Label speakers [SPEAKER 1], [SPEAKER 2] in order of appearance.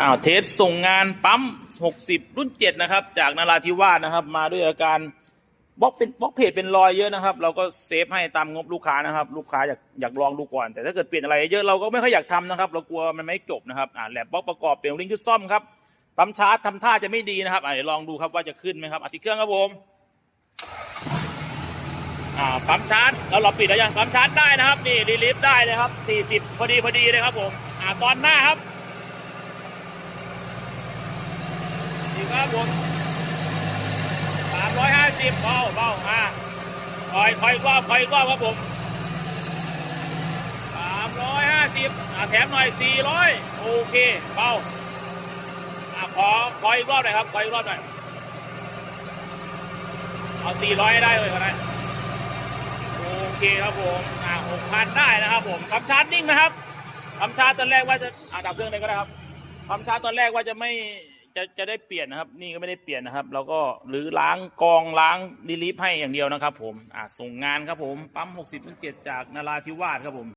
[SPEAKER 1] อ้าวเทสส่งงานปั๊ม 60 รุ่น 7 นะครับ จากนาราธิวาสนะครับ มาด้วยอาการบล็อกเป็นบล็อกเพจเป็นรอยเยอะนะครับ เราก็เซฟให้ตามงบลูกค้านะครับ ลูกค้าอยากอยากลองดูก่อน แต่ถ้าเกิดเปลี่ยนอะไรเยอะเราก็ไม่ค่อยอยากทำนะครับ เรากลัวมันไม่จบนะครับอ่าแหลบบล็อกประกอบเปลี่ยนลิงก์ชุดซ่อมครับปั๊มชาร์จทำท่าจะไม่ดีนะครับอ่าเดี๋ยวลองดูครับว่าจะขึ้นไหมครับอะติเครื่องครับผมอ่าปั๊มชาร์จแล้วเราปิดแล้วยังปั๊มชาร์จได้นะครับนี่รีลิฟได้เลยครับ40พอดีพอดีเลยครับผมอ่าตอนหน้าครับ นี่ครับผม350เบาเบาอ่าคอยคอยรอบคอยรอบครับผม350อ่าสิบแถมหน่อย400โอเคเบาอ่าขอขออีกรอบหน่อยครับขออีกรอบหน่อยเอา400ให้ได้เลยก็ได้โอเคครับผมอ่าหกพันได้นะครับผมคำชาร์จนิ่งนะครับคำชาร์จตอนแรกว่าจะอ่าดับเครื่องเลยก็ได้ครับคำชาร์จตอนแรกว่าจะไม่ จะจะได้เปลี่ยนนะครับ นี่ก็ไม่ได้เปลี่ยนนะครับ แล้วก็หรือล้างกองล้างดีลิฟให้อย่างเดียวนะครับ ผมอ่าส่งงานครับผมปั๊ม60 7จากนาราธิวาสครับผม